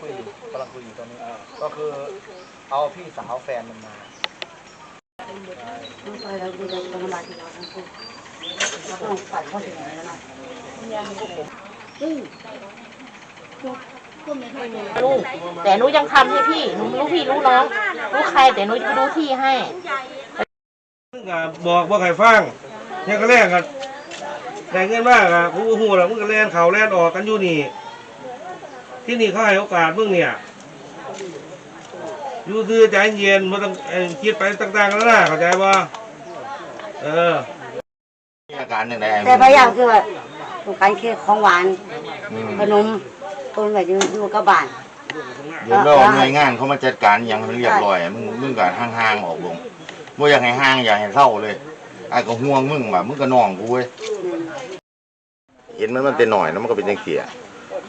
เรากำลังคุยอยู่กำลังคุยอยู่ตอนนี้ ก็คือเอาพี่สาวแฟนมันมาไปแล้วดูจะลำบากที่เราทั้งคู่เราต้องใส่ข้อเสียแล้วนะลูกแต่หนูยังทำให้พี่หนูรู้พี่รู้น้องรู้ใครแต่หนูจะรู้ที่ให้มึงก็บอกว่าใครฟังเนี่ยก็แรกกันแต่เงินมากอะกูก็หูแล้วมึงก็แล่นเขาแล่นออกกันอยู่นี่ ที่นี่เขาให้โอกาสมึงเนี่ยอยู่ซื่อใจเย็นไม่ต้องเอ่อคิดไปต่างๆแล้วนะเข้าใจป่เออ อาการอย่างไรแต่พยายามคือว่าต้องการแค่ของหวานขนมคนแบบอยู่กับบ้าน เดี๋ยวรอหน่วยงานเขามาจัดการอยังให้เรียบร้อยมึงมึงก็ห่างๆออกลงบ่อยากให้ห่างอยากให้เศร้าเลยไอ้ก็ห่วงมึงว่ะมึงก็น้องกูเว้ยเห็นมันมันเป็นหน่อยแล้วมันก็เป็นจังเสีย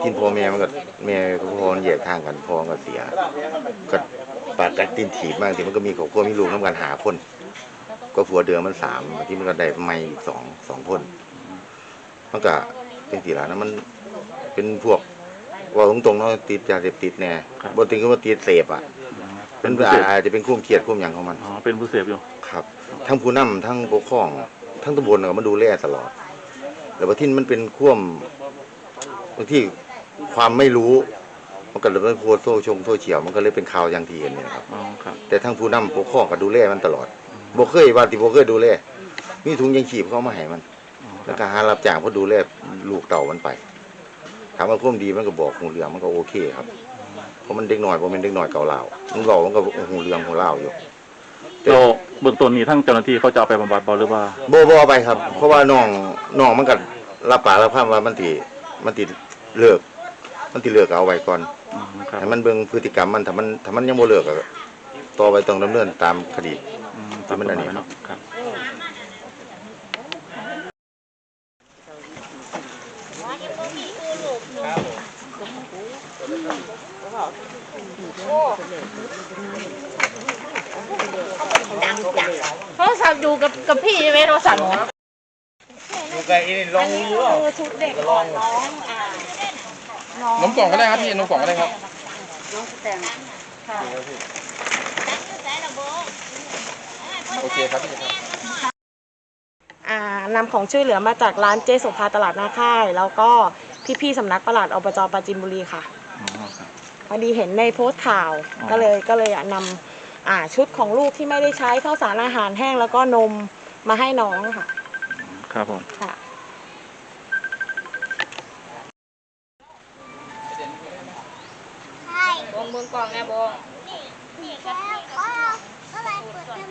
กินพ่อแม่มันก็แม่ก็พ่อมันแยกทางกันพ่อมันก็เสีย ก็ปาดกัดตีนถีบมากทีมันก็มีครอบครัวมีลูกน้ำกันหาคน ก็ผัวเดือมันสามบางที่มันก็ได้ไม่อีกสองสองคนมันก็เป็นสีละนะมันเป็นพวกว่าตรงๆเนาะติดยาเสพติดแน่บนติงก็มาติดเสพอะเป็นอาจจะเป็นคุ้มเครียดคุ้มอย่างของมันอ๋อเป็นผู้เสพอยู่ครับ ทั้งผู้นำทั้งปกครอง ทั้งตำบลก็มาดูแลตลอดแต่ว่าที่มันเป็นควมบางที่ ความไม่รู้ มันก็เลยเป็นโพสต์โซชงโซเชียลมันก็เลยเป็นข่าวอย่างที่เห็นเนี่ยครับ อ๋อครับ แต่ทั้งผู้นำปกครองก็ดูแลมันตลอดบ่เคยว่าที่บ่เคยดูแลมีถุงยังชีพเข้ามาให้มัน อ๋อคแล้วรับก็หารับจ้างเพื่อดูแลลูกเต่ามันไปถามว่าความดีมันก็บอกหูเรื่องมันก็โอเคครับเพราะมันเด็กหน่อยเพราะมันเด็กหน่อยเก่าเล่าวมันบอกมันก็หูเรื่องหูเล่าวอยู่ เราเบื้องต้นนี้ทั้งเจ้าหน้าที่เขาจะเอาไปบำบัดบ่หรือว่า โบโบเอาไปครับ เพราะว่าน้องน้องมันก็รับปากรับคำว่ามันติมันติเลิก มันติเลิกก็เอาไว้ก่อนอืมครับให้มันเบิ่งพฤติกรรมมันถ้ามันถ้ามันยังบ่เลิกก็ต่อไปต้องดำเนินตามคดีอืมที่มันอันนี้ตามกฎหายเนาะครับโทรศัพท์อยู่กับกับพี่ใช่ไหมโทรศัพท์หนูดูไกลนี่ลองดูว่าคือชุดเด็กก่อนน้องอ่า น้องนมกล่องก็ได้ครับพี่นมกล่องก็ได้ครับ น้องแต่งโอเคครับพี่ครับอ่านำของช่วยเหลือมาจากร้านเจสุภาตลาดนาค่าย แล้วก็พี่ๆสำนักปลัดอบจปราจินบุรีค่ะอ๋อครับพอดีเห็นในโพสต์ข่าวอ๋อก็เลยก็เลยอะนำอ่าชุดของลูกที่ไม่ได้ใช้ข้าวสารอาหารแห้งแล้วก็นมมาให้น้องค่ะ ครับผมค่ะ เขาก็คือที่อ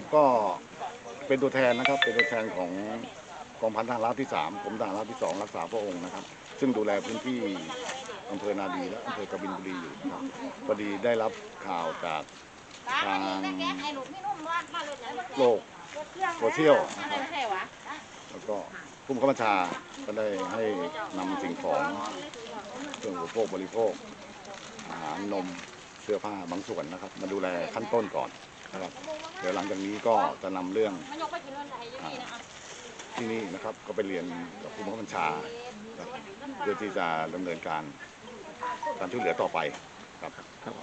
ก็เป็นตัวแทนนะครับ เป็นตัวแทนของกองพันทหารราบที่สามกรมทหารราบที่สองรักษาพระองค์นะครับ ซึ่งดูแลพื้นที่อำเภอนาดีและอำเภอกบินบุรีอยู่นะครับพอดีได้รับข่าวจากทางโลกโซเชียลนะครับแล้วก็ผู้บังคับบัญชาก็ได้ให้นำสิ่งของเครื่องอุปโภคบริโภคอาหารนมเสื้อผ้าบางส่วนนะครับ มาดูแลขั้นต้นก่อน นะครับเดี๋ยวหลังจากนี้ก็จะนำเรื่องที่นี่นะครับก็ไปเรียนกับผู้บังคับบัญชาเพื่อที่จะดำเนินการการช่วยเหลือต่อไปครับครับ